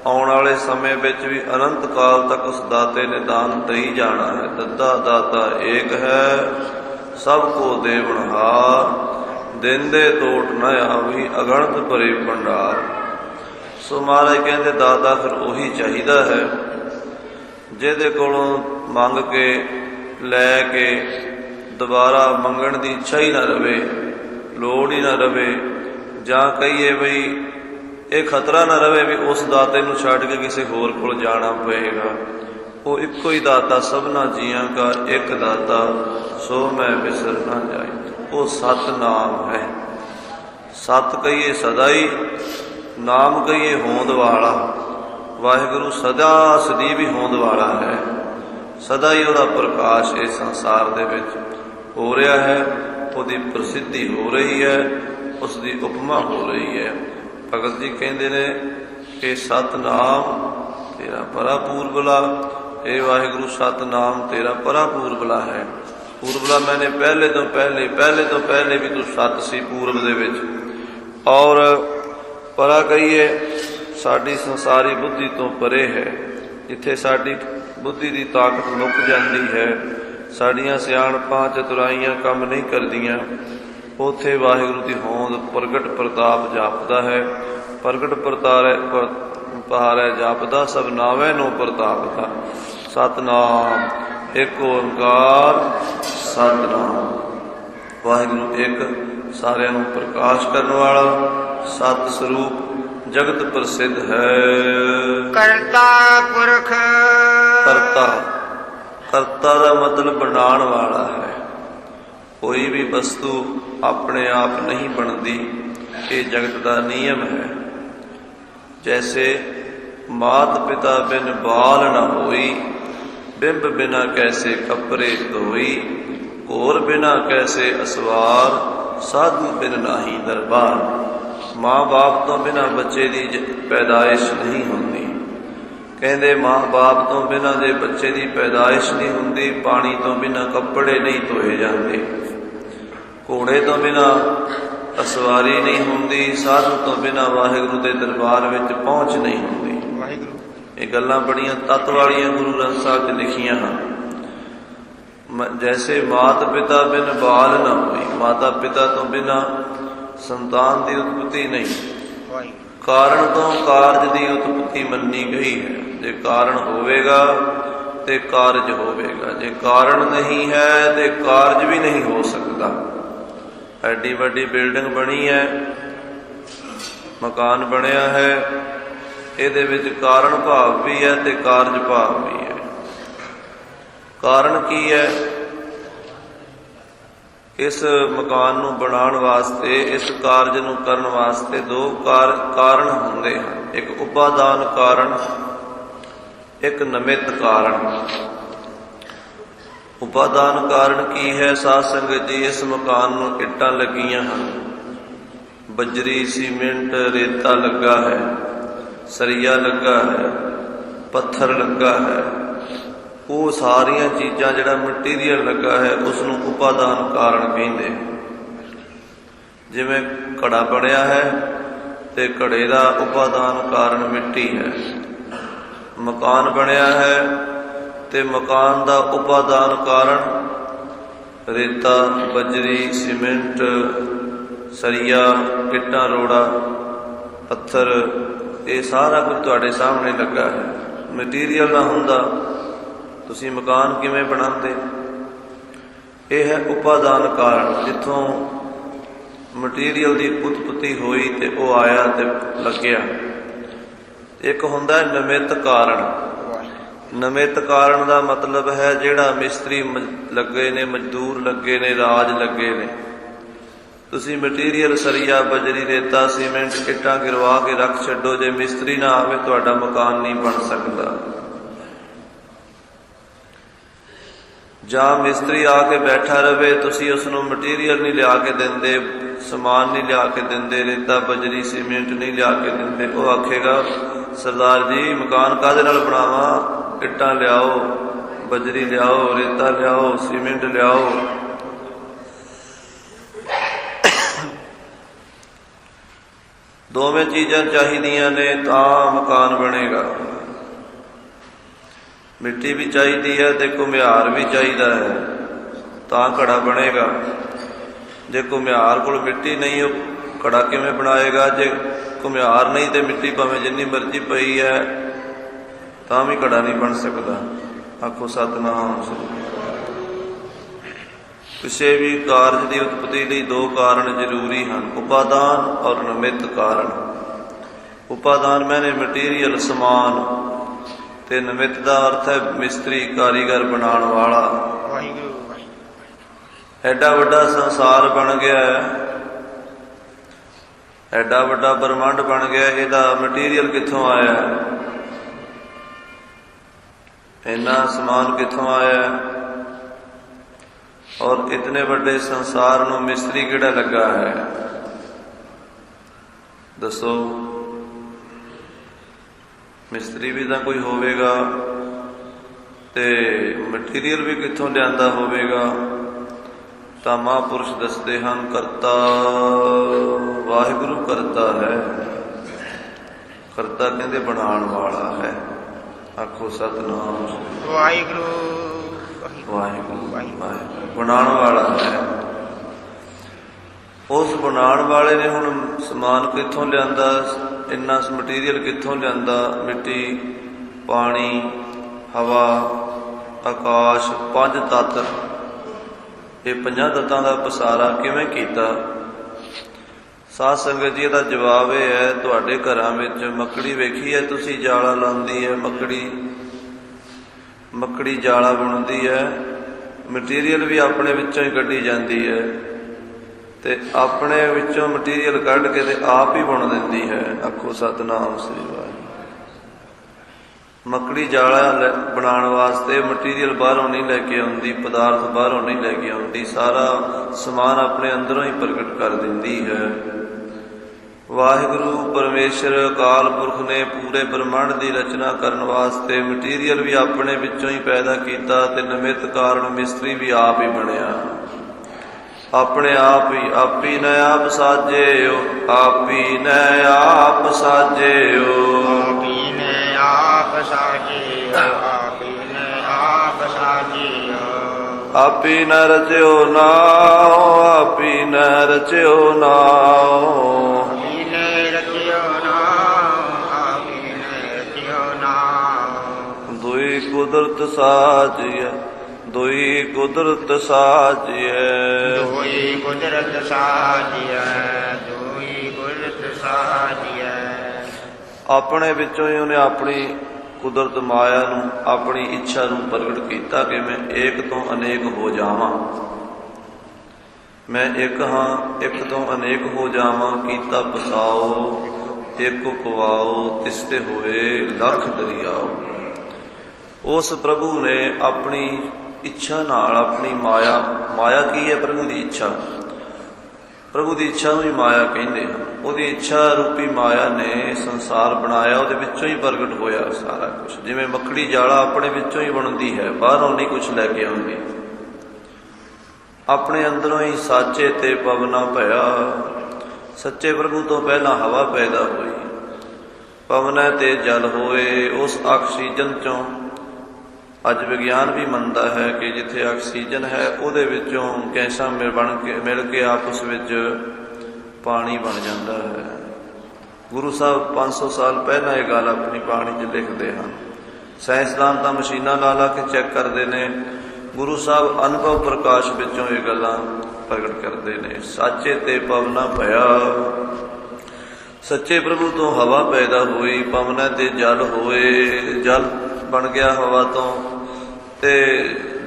ਆਉਣ ਵਾਲੇ ਸਮੇਂ ਵਿੱਚ ਵੀ ਅਨੰਤ ਕਾਲ ਤੱਕ ਉਸ ਦਾਤੇ ਨੇ ਦਾਨ ਦਈ ਜਾਣਾ ਹੈ। ਦੱਦਾ ਦਾਤਾ ਏਕ ਹੈ, ਸਭ ਕੋ ਦੇਵਨਹਾਰ ਦਿੰਦੇ ਟੋਟ ਨ ਆਵੀ, ਅਗਣਤ ਭਰੇ ਭੰਡਾਰ। ਸੋ ਮਹਾਰਾਜ ਕਹਿੰਦੇ, ਦਾਤਾ ਫਿਰ ਉਹੀ ਚਾਹੀਦਾ ਹੈ, ਜਿਹਦੇ ਕੋਲੋਂ ਮੰਗ ਕੇ, ਲੈ ਕੇ ਦੁਬਾਰਾ ਮੰਗਣ ਦੀ ਇੱਛਾ ਹੀ ਨਾ ਰਵੇ, ਲੋੜ ਹੀ ਨਾ ਰਵੇ। ਜਾਂ ਕਹੀਏ ਬਈ, ਇਹ ਖਤਰਾ ਨਾ ਰਵੇ ਵੀ ਉਸ ਦਾਤੇ ਨੂੰ ਛੱਡ ਕੇ ਕਿਸੇ ਹੋਰ ਕੋਲ ਜਾਣਾ ਪਏਗਾ। ਉਹ ਇੱਕੋ ਹੀ ਦਾਤਾ, ਸਭਨਾ ਜੀਆਂ ਦਾ ਇੱਕ ਦਾਤਾ, ਸੋ ਮੈਂ ਵਿਸਰ ਨਾ ਜਾਈ। ਉਹ ਸਤ ਨਾਮ ਹੈ। ਸਤ ਕਹੀਏ ਸਦਾ ਹੀ ਨਾਮ ਕਹੀਏ ਹੋਂਦ ਵਾਲਾ। ਵਾਹਿਗੁਰੂ ਸਦਾ ਸਦੀ ਵੀ ਹੋਂਦ ਵਾਲਾ ਹੈ। ਸਦਾ ਹੀ ਉਹਦਾ ਪ੍ਰਕਾਸ਼ ਇਸ ਸੰਸਾਰ ਦੇ ਵਿੱਚ। ਹੋ ਰਿਹਾ ਹੈ, ਉਹਦੀ ਪ੍ਰਸਿੱਧੀ ਹੋ ਰਹੀ ਹੈ ਉਸ ਦੀ ਉਪਮਾ ਹੋ ਰਹੀ ਹੈ। ਭਗਤ ਜੀ ਕਹਿੰਦੇ ਨੇ ਕਿ ਸਤਨਾਮ ਤੇਰਾ ਪਰਾ ਪੂਰਬਲਾ ਇਹ ਵਾਹਿਗੁਰੂ, ਸਤਨਾਮ ਤੇਰਾ ਪਰਾ ਪੂਰਬਲਾ ਹੈ। ਪੂਰਬਲਾ ਮੈਨੇ ਪਹਿਲੇ ਤੋਂ ਪਹਿਲੇ ਪਹਿਲੇ ਤੋਂ ਪਹਿਲੇ ਵੀ ਤੂੰ ਸਤ ਸੀ ਪੂਰਬ ਦੇ ਵਿੱਚ। ਔਰ ਪਰਾ ਕਹੀਏ, ਸਾਡੀ ਸੰਸਾਰੀ ਬੁੱਧੀ ਤੋਂ ਪਰੇ ਹੈ। ਜਿੱਥੇ ਸਾਡੀ ਬੁੱਧੀ ਦੀ ਤਾਕਤ ਮੁੱਕ ਜਾਂਦੀ ਹੈ ਸਾਡੀਆਂ ਸਿਆਣਪਾਂ ਚਤੁਰਾਈਆਂ ਕੰਮ ਨਹੀਂ ਕਰਦੀਆਂ। ਉਥੇ ਵਾਹਿਗੁਰੂ ਦੀ ਹੋਂਦ ਪ੍ਰਗਟ ਪ੍ਰਤਾਪ ਜਾਪਦਾ ਹੈ। ਪ੍ਰਗਟ ਪ੍ਰਤਾਰੈ ਪਹਾਰੈ ਜਾਪਦਾ ਸਭ ਨਾਵੇਂ ਨੂੰ ਪ੍ਰਤਾਪ ਦਾ ਸਤਨਾਮ। ਇੱਕ ਓੰਕਾਰ ਸਤਨਾਮ। ਵਾਹਿਗੁਰੂ ਇੱਕ ਸਾਰਿਆਂ ਨੂੰ ਪ੍ਰਕਾਸ਼ ਕਰਨ ਵਾਲਾ ਸਤ ਸਰੂਪ ਜਗਤ ਪ੍ਰਸਿੱਧ ਹੈ। ਕਰਤਾ ਪੁਰਖ। ਕਰਤਾ। ਕਰਤਾ ਦਾ ਮਤਲਬ ਬਣਾਉਣ ਵਾਲਾ ਹੈ। ਕੋਈ ਵੀ ਵਸਤੂ ਆਪਣੇ ਆਪ ਨਹੀਂ ਬਣਦੀ, ਇਹ ਜਗਤ ਦਾ ਨਿਯਮ ਹੈ। ਜੈਸੇ ਮਾਤ ਪਿਤਾ ਬਿਨ ਬਾਲ ਨਾ ਹੋਈ, ਬਿੰਬ ਬਿਨਾ ਕੈਸੇ ਕਪਰੇ ਧੋਈ, ਹੋਰ ਬਿਨਾ ਕੈਸੇ ਅਸਵਾਰ, ਸਾਧੂ ਬਿਨ ਨਾਹੀ ਦਰਬਾਰ। ਮਾਂ ਬਾਪ ਤੋਂ ਬਿਨਾ ਬੱਚੇ ਦੀ ਪੈਦਾਇਸ਼ ਨਹੀਂ ਹੁੰਦੀ। ਕਹਿੰਦੇ ਮਾਂ-ਬਾਪ ਤੋਂ ਬਿਨਾਂ ਦੇ ਬੱਚੇ ਦੀ ਪੈਦਾਇਸ਼ ਨਹੀਂ ਹੁੰਦੀ ਪਾਣੀ ਤੋਂ ਬਿਨਾਂ ਕੱਪੜੇ ਨਹੀਂ ਧੋਏ ਜਾਂਦੇ। ਘੋੜੇ ਤੋਂ ਬਿਨਾਂ ਅਸਵਾਰੀ ਨਹੀਂ ਹੁੰਦੀ ਸਾਧੂ ਤੋਂ ਬਿਨਾਂ ਵਾਹਿਗੁਰੂ ਦੇ ਦਰਬਾਰ ਵਿੱਚ ਪਹੁੰਚ ਨਹੀਂ ਹੁੰਦੀ। ਵਾਹਿਗੁਰੂ ਇਹ ਗੱਲਾਂ ਬੜੀਆਂ ਤੱਤ ਵਾਲੀਆਂ ਗੁਰੂ ਗ੍ਰੰਥ ਸਾਹਿਬ 'ਚ ਲਿਖੀਆਂ ਹਨ। ਜੈਸੇ ਮਾਤ ਪਿਤਾ ਬਿਨ ਬਾਲ ਨਾ ਹੋਈ ਮਾਤਾ ਪਿਤਾ ਤੋਂ ਬਿਨਾ ਸੰਤਾਨ ਦੀ ਉਤਪਤੀ ਨਹੀਂ। ਵਾਹਿਗੁਰੂ। ਕਾਰਨ ਤੋਂ ਕਾਰਜ ਦੀ ਉਤਪਤੀ ਮੰਨੀ ਗਈ ਹੈ। ਜੇ ਕਾਰਨ ਹੋਵੇਗਾ, ਤੇ ਕਾਰਜ ਹੋਵੇਗਾ। ਜੇ ਕਾਰਨ ਨਹੀਂ ਹੈ, ਤੇ ਕਾਰਜ ਵੀ ਨਹੀਂ ਹੋ ਸਕਦਾ। ਐਡੀ ਵੱਡੀ ਬਿਲਡਿੰਗ ਬਣੀ ਹੈ, ਮਕਾਨ ਬਣਿਆ ਹੈ, ਇਹਦੇ ਵਿੱਚ ਕਾਰਨ ਭਾਵ ਵੀ ਹੈ ਤੇ ਕਾਰਜ ਭਾਵ ਵੀ ਹੈ। ਕਾਰਨ ਕੀ ਹੈ? ਇਸ ਮਕਾਨ ਨੂੰ ਬਣਾਉਣ ਵਾਸਤੇ, ਇਸ ਕਾਰਜ ਨੂੰ ਕਰਨ ਵਾਸਤੇ ਦੋ ਕਾਰਨ ਹੁੰਦੇ ਹਨ। ਇੱਕ ਉਪਾਦਾਨ ਕਾਰਨ ਇੱਕ ਨਮਿਤ ਕਾਰਨ ਉਪਾਦਾਨ ਕਾਰਨ ਕੀ ਹੈ? ਸਾਧ ਸੰਗਤ ਜੀ, ਇਸ ਮਕਾਨ ਨੂੰ ਇੱਟਾਂ ਲੱਗੀਆਂ ਹਨ। ਬਜਰੀ, ਸੀਮੈਂਟ, ਰੇਤਾ ਲੱਗਾ ਹੈ। ਸਰੀਆ ਲੱਗਾ ਹੈ। ਪੱਥਰ ਲੱਗਾ ਹੈ। ਉਹ ਸਾਰੀਆਂ ਚੀਜ਼ਾਂ ਜਿਹੜਾ ਮਟੀਰੀਅਲ ਲੱਗਾ ਹੈ ਉਸ ਨੂੰ ਉਪਾਦਾਨ ਕਾਰਨ ਕਹਿੰਦੇ ਜਿਵੇਂ ਘੜਾ ਬਣਿਆ ਹੈ ਤੇ ਘੜੇ ਦਾ ਉਪਾਦਾਨ ਕਾਰਨ ਮਿੱਟੀ ਹੈ। ਮਕਾਨ ਬਣਿਆ ਹੈ ਤੇ ਮਕਾਨ ਦਾ ਉਪਾਦਾਨ ਕਾਰਨ ਰੇਤਾ, ਬਜਰੀ, ਸੀਮੈਂਟ, ਸਰੀਆ ਇੱਟਾਂ ਰੋੜਾ, ਪੱਥਰ, ਇਹ ਸਾਰਾ ਕੁਝ ਤੁਹਾਡੇ ਸਾਹਮਣੇ ਲੱਗਾ ਹੈ। ਮਟੀਰੀਅਲ ਨਾ ਹੁੰਦਾ, ਤੁਸੀਂ ਮਕਾਨ ਕਿਵੇਂ ਬਣਾਉਂਦੇ? ਇਹ ਹੈ ਉਪਾਦਾਨ ਕਾਰਨ, ਜਿੱਥੋਂ ਮਟੀਰੀਅਲ ਦੀ ਉਤਪਤੀ ਹੋਈ ਤੇ ਉਹ ਆਇਆ ਤੇ ਲੱਗਿਆ। ਇੱਕ ਹੁੰਦਾ ਨਿਮਿਤ ਕਾਰਨ ਨਿਮਿਤ ਕਾਰਨ ਦਾ ਮਤਲਬ ਹੈ ਜਿਹੜਾ ਮਿਸਤਰੀ ਲੱਗੇ ਨੇ ਮਜ਼ਦੂਰ ਲੱਗੇ ਨੇ ਰਾਜ ਲੱਗੇ ਨੇ। ਤੁਸੀਂ ਮਟੀਰੀਅਲ ਸਰੀਆ ਬਜਰੀ ਰੇਤਾ ਸੀਮੈਂਟ ਇੱਟਾਂ ਗਿਰਵਾ ਕੇ ਰੱਖ ਛੱਡੋ ਜੇ ਮਿਸਤਰੀ ਨਾ ਆਵੇ ਤੁਹਾਡਾ ਮਕਾਨ ਨਹੀਂ ਬਣ ਸਕਦਾ। ਜਾਂ ਮਿਸਤਰੀ ਆ ਕੇ ਬੈਠਾ ਰਵੇ ਤੁਸੀਂ ਉਸ ਨੂੰ ਮਟੀਰੀਅਲ ਨਹੀਂ ਲਿਆ ਕੇ ਦਿੰਦੇ ਸਮਾਨ ਨਹੀਂ ਲਿਆ ਕੇ ਦਿੰਦੇ ਰੇਤਾ ਬਜਰੀ ਸੀਮੈਂਟ ਨਹੀਂ ਲਿਆ ਕੇ ਦਿੰਦੇ ਉਹ ਆਖੇਗਾ ਸਰਦਾਰ ਜੀ, ਮਕਾਨ ਕਾਹਦੇ ਨਾਲ ਬਣਾਵਾਂ? ਇੱਟਾਂ ਲਿਆਓ, ਬਜਰੀ ਲਿਆਓ, ਰੇਤਾ ਲਿਆਓ, ਸੀਮੈਂਟ ਲਿਆਓ। ਦੋਵੇਂ ਚੀਜ਼ਾਂ ਚਾਹੀਦੀਆਂ ਨੇ, ਤਾਂ ਮਕਾਨ ਬਣੇਗਾ। ਮਿੱਟੀ ਵੀ ਚਾਹੀਦੀ ਹੈ ਤੇ ਘੁਮਿਆਰ ਵੀ ਚਾਹੀਦਾ ਹੈ, ਤਾਂ ਘੜਾ ਬਣੇਗਾ। ਜੇ ਘੁਮਿਆਰ ਕੋਲ ਮਿੱਟੀ ਨਹੀਂ, ਉਹ ਘੜਾ ਕਿਵੇਂ ਬਣਾਏਗਾ? ਜੇ ਘੁਮਿਆਰ ਨਹੀਂ ਤੇ ਮਿੱਟੀ ਭਾਵੇਂ ਜਿੰਨੀ ਮਰਜ਼ੀ ਪਈ ਹੈ ਤਾਂ ਵੀ ਘੜਾ ਨਹੀਂ ਬਣ ਸਕਦਾ। ਆਖੋ ਸਤਨਾਮ ਕਿਸੇ ਵੀ ਕਾਰਜ ਦੀ ਉਤਪਤੀ ਲਈ ਦੋ ਕਾਰਨ ਜ਼ਰੂਰੀ ਹਨ ਉਪਾਦਾਨ ਔਰ ਨਿਮਿਤ ਕਾਰਨ। ਉਪਾਦਾਨ ਮੈਨੇ ਮਟੀਰੀਅਲ ਸਮਾਨ ਤੇ ਨਿਮਿਤ ਦਾ ਅਰਥ ਹੈ ਮਿਸਤਰੀ ਕਾਰੀਗਰ ਬਣਾਉਣ ਵਾਲਾ। ਐਡਾ ਵੱਡਾ ਸੰਸਾਰ ਬਣ ਗਿਆ ਹੈ ਐਡਾ ਵੱਡਾ ਬ੍ਰਹਮੰਡ ਬਣ ਗਿਆ, ਇਹਦਾ ਮਟੀਰੀਅਲ ਕਿੱਥੋਂ ਆਇਆ? ਇੰਨਾ ਸਮਾਨ ਕਿੱਥੋਂ ਆਇਆ? ਔਰ ਇਤਨੇ ਵੱਡੇ ਸੰਸਾਰ ਨੂੰ ਮਿਸਤਰੀ ਕਿਹੜਾ ਲੱਗਾ ਹੈ? ਦੱਸੋ। ਮਿਸਤਰੀ ਵੀ ਤਾਂ ਕੋਈ ਹੋਵੇਗਾ ਤੇ ਮਟੀਰੀਅਲ ਵੀ ਕਿੱਥੋਂ ਲਿਆਂਦਾ ਹੋਵੇਗਾ? ਤਾਂ ਮਹਾਂਪੁਰਸ਼ ਦੱਸਦੇ ਹਨ ਕਰਤਾ ਵਾਹਿਗੁਰੂ ਕਰਤਾ ਹੈ। ਕਰਤਾ ਕਹਿੰਦੇ ਬਣਾਉਣ ਵਾਲਾ ਹੈ। ਆਖੋ ਸਤਨਾਮ। ਵਾਹਿਗੁਰੂ। ਵਾਹਿਗੁਰੂ ਵਾਹਿਗੁਰੂ। ਬਣਾਉਣ ਵਾਲਾ ਹੈ। ਉਸ ਬਣਾਉਣ ਵਾਲੇ ਨੇ ਹੁਣ ਸਮਾਨ ਕਿੱਥੋਂ ਲਿਆਂਦਾ? ਇੰਨਾ ਮਟੀਰੀਅਲ ਕਿੱਥੋਂ ਲਿਆਂਦਾ? ਮਿੱਟੀ ਪਾਣੀ ਹਵਾ ਆਕਾਸ਼ ਪੰਜ ਤੱਤ। ਇਹ ਪੰਜਾਂ ਤੱਤਾਂ ਦਾ ਪਸਾਰਾ ਕਿਵੇਂ ਕੀਤਾ? ਸਾਧ ਸੰਗਤ ਜੀ ਦਾ ਜਵਾਬ ਇਹ ਹੈ, ਤੁਹਾਡੇ ਘਰਾਂ ਵਿੱਚ ਮੱਕੜੀ ਵੇਖੀ ਹੈ, ਤੁਸੀਂ ਜਾਲਾ ਲਾਉਂਦੀ ਹੈ, ਮੱਕੜੀ ਮੱਕੜੀ ਜਾਲਾ ਬੁਣਦੀ ਹੈ ਮਟੀਰੀਅਲ ਵੀ ਆਪਣੇ ਵਿੱਚੋਂ ਹੀ ਕੱਢੀ ਜਾਂਦੀ ਹੈ ਤੇ ਆਪਣੇ ਵਿੱਚੋਂ ਮਟੀਰੀਅਲ ਕੱਢ ਕੇ ਤੇ ਆਪ ਹੀ ਬੁਣ ਦਿੰਦੀ ਹੈ। ਆਖੋ ਸਤਨਾਮ ਸ੍ਰੀ ਮੱਕੜੀ ਜਾਲਾ ਲੈ- ਬਣਾਉਣ ਵਾਸਤੇ ਮਟੀਰੀਅਲ ਬਾਹਰੋਂ ਨਹੀਂ ਲੈ ਕੇ ਆਉਂਦੀ, ਪਦਾਰਥ ਬਾਹਰੋਂ ਨਹੀਂ ਲੈ ਕੇ ਆਉਂਦੀ, ਸਾਰਾ ਸਮਾਨ ਆਪਣੇ ਅੰਦਰੋਂ ਹੀ ਪ੍ਰਗਟ ਕਰ ਦਿੰਦੀ ਹੈ। ਵਾਹਿਗੁਰੂ ਪਰਮੇਸ਼ਰ ਅਕਾਲ ਪੁਰਖ ਨੇ ਪੂਰੇ ਬ੍ਰਹਮੰਡ ਦੀ ਰਚਨਾ ਕਰਨ ਵਾਸਤੇ ਮਟੀਰੀਅਲ ਵੀ ਆਪਣੇ ਵਿੱਚੋਂ ਹੀ ਪੈਦਾ ਕੀਤਾ ਤੇ ਨਿਮਿਤ ਕਾਰਨ ਮਿਸਤਰੀ ਵੀ ਆਪ ਹੀ ਬਣਿਆ। ਆਪਣੇ ਆਪ ਹੀ, ਆਪੀ ਨ ਆਪ ਸਾਜਿਓ, ਆਪੀ ਨ ਆਪ ਸਾਜਿਓ। ਆਪੀ ਆਪ ਸਾਜਿਓ ਆਪੀ ਨੇ ਆਪ ਆਪੀ ਨ ਰਚਿਓ ਨਾਉ, ਆਪੀ ਨ ਰਚਿਓ ਨਾਉ। ਆਪੀ ਨੇ ਰਚਿਓ ਦੁਈ ਕੁਦਰਤ ਸਾਜਿਆ ਦੁਈ ਕੁਦਰਤ ਸਾਜਿਐ। ਦੋਈ ਕੁਦਰਤ ਸਾਜਿਆ ਦੋਈ ਕੁਦਰਤ ਸਾਜਿਆ ਆਪਣੇ ਵਿੱਚੋਂ ਹੀ ਉਹਨੇ ਆਪਣੀ ਕੁਦਰਤ ਮਾਇਆ ਨੂੰ, ਆਪਣੀ ਇੱਛਾ ਨੂੰ ਪ੍ਰਗਟ ਕੀਤਾ ਕਿ ਮੈਂ ਏਕ ਤੋਂ ਅਨੇਕ ਹੋ ਜਾਵਾਂ। ਮੈਂ ਇੱਕ ਹਾਂ, ਇੱਕ ਤੋਂ ਅਨੇਕ ਹੋ ਜਾਵਾਂ। ਕੀਤਾ ਪਸਾਓ, ਇੱਕ ਪਵਾਓ ਤਿਸਤੇ ਹੋਏ ਲੱਖ ਦਰਿਆਓ। ਉਸ ਪ੍ਰਭੂ ਨੇ ਆਪਣੀ ਇੱਛਾ ਨਾਲ ਆਪਣੀ ਮਾਇਆ ਮਾਇਆ ਕੀ ਹੈ ਪ੍ਰਭੂ ਦੀ ਇੱਛਾ? ਪ੍ਰਭੂ ਦੀ ਇੱਛਾ ਨੂੰ ਹੀ ਮਾਇਆ ਕਹਿੰਦੇ ਹਨ। ਉਹਦੀ ਇੱਛਾ ਰੂਪੀ ਮਾਇਆ ਨੇ ਸੰਸਾਰ ਬਣਾਇਆ, ਉਹਦੇ ਵਿੱਚੋਂ ਹੀ ਪ੍ਰਗਟ ਹੋਇਆ ਸਾਰਾ ਕੁਝ ਜਿਵੇਂ ਮੱਖੜੀ ਜਾਲਾ ਆਪਣੇ ਵਿੱਚੋਂ ਹੀ ਬਣਦੀ ਹੈ, ਬਾਹਰੋਂ ਨਹੀਂ ਕੁਝ ਲੈ ਕੇ ਆਉਂਦੀ। ਆਪਣੇ ਅੰਦਰੋਂ ਹੀ ਸਾਚੇ ਤੇ ਪਵਨਾ ਭਇਆ। ਸੱਚੇ ਪ੍ਰਭੂ ਤੋਂ ਪਹਿਲਾਂ ਹਵਾ ਪੈਦਾ ਹੋਈ। ਪਵਨਾ ਤੇ ਜਲ ਹੋਏ, ਉਸ ਆਕਸੀਜਨ ਚੋਂ ਅੱਜ ਵਿਗਿਆਨ ਵੀ ਮੰਨਦਾ ਹੈ ਕਿ ਜਿੱਥੇ ਆਕਸੀਜਨ ਹੈ, ਉਹਦੇ ਵਿੱਚੋਂ ਗੈਸਾਂ ਮਿਲ ਬਣ ਕੇ, ਮਿਲ ਕੇ ਆਪਸ ਵਿੱਚ ਪਾਣੀ ਬਣ ਜਾਂਦਾ ਹੈ। ਗੁਰੂ ਸਾਹਿਬ 500 ਸਾਲ ਪਹਿਲਾਂ ਇਹ ਗੱਲ ਆਪਣੀ ਬਾਣੀ 'ਚ ਲਿਖਦੇ ਹਨ। ਸਾਇੰਸਦਾਨ ਤਾਂ ਮਸ਼ੀਨਾਂ ਲਾ ਲਾ ਕੇ ਚੈੱਕ ਕਰਦੇ ਨੇ। ਗੁਰੂ ਸਾਹਿਬ ਅਨੁਭਵ ਪ੍ਰਕਾਸ਼ ਵਿੱਚੋਂ ਇਹ ਗੱਲਾਂ ਪ੍ਰਗਟ ਕਰਦੇ ਨੇ। ਸਾਚੇ ਤੇ ਪਵਨਾ ਭਇਆ। ਸੱਚੇ ਪ੍ਰਭੂ ਤੋਂ ਹਵਾ ਪੈਦਾ ਹੋਈ, ਪਵਨਾ ਤੇ ਜਲ ਹੋਏ, ਜਲ ਬਣ ਗਿਆ ਹਵਾ ਤੋਂ ਤੇ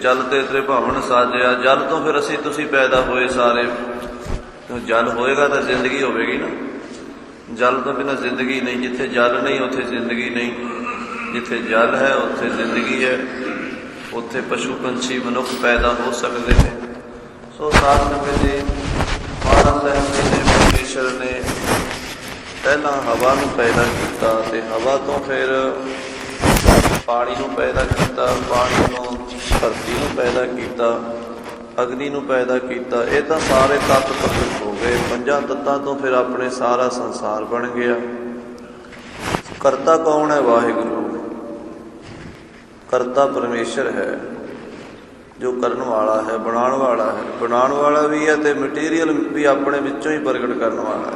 ਜਲ ਤੇ ਤੇਰੇ ਭਾਵਨ ਸਾਜਿਆ। ਜਲ ਤੋਂ ਫਿਰ ਅਸੀਂ ਤੁਸੀਂ ਪੈਦਾ ਹੋਏ ਸਾਰੇ। ਕਿਉਂ ਜਲ ਹੋਏਗਾ ਤਾਂ ਜ਼ਿੰਦਗੀ ਹੋਵੇਗੀ ਨਾ। ਜਲ ਤੋਂ ਬਿਨਾਂ ਜ਼ਿੰਦਗੀ ਨਹੀਂ। ਜਿੱਥੇ ਜਲ ਨਹੀਂ, ਉੱਥੇ ਜ਼ਿੰਦਗੀ ਨਹੀਂ। ਜਿੱਥੇ ਜਲ ਹੈ, ਉੱਥੇ ਜ਼ਿੰਦਗੀ ਹੈ। ਉੱਥੇ ਪਸ਼ੂ ਪੰਛੀ ਮਨੁੱਖ ਪੈਦਾ ਹੋ ਸਕਦੇ ਨੇ। ਸੋ ਸਾਧ ਸੰਗਤ ਜੀ ਮਹਾਰਾਜ ਸਾਹਿਬ ਜੀ ਨੇ ਪਰਮੇਸ਼ਰ ਨੇ ਪਹਿਲਾਂ ਹਵਾ ਨੂੰ ਪੈਦਾ ਕੀਤਾ ਤੇ ਹਵਾ ਤੋਂ ਫਿਰ ਪਾਣੀ ਨੂੰ ਪੈਦਾ ਕੀਤਾ, ਪਾਣੀ ਨੂੰ, ਧਰਤੀ ਨੂੰ ਪੈਦਾ ਕੀਤਾ, ਅਗਨੀ ਨੂੰ ਪੈਦਾ ਕੀਤਾ, ਇਹ ਤਾਂ ਸਾਰੇ ਤੱਤ ਪ੍ਰਗਟ ਹੋ ਗਏ। ਪੰਜਾਂ ਤੱਤਾਂ ਤੋਂ ਫਿਰ ਆਪਣੇ ਸਾਰਾ ਸੰਸਾਰ ਬਣ ਗਿਆ। ਕਰਤਾ ਕੌਣ ਹੈ ਵਾਹਿਗੁਰੂ? ਕਰਤਾ ਪਰਮੇਸ਼ਰ ਹੈ, ਜੋ ਕਰਨ ਵਾਲਾ ਹੈ, ਬਣਾਉਣ ਵਾਲਾ ਹੈ। ਬਣਾਉਣ ਵਾਲਾ ਵੀ ਹੈ ਤੇ ਮਟੀਰੀਅਲ ਵੀ ਆਪਣੇ ਵਿੱਚੋਂ ਹੀ ਪ੍ਰਗਟ ਕਰਨ ਵਾਲਾ ਹੈ।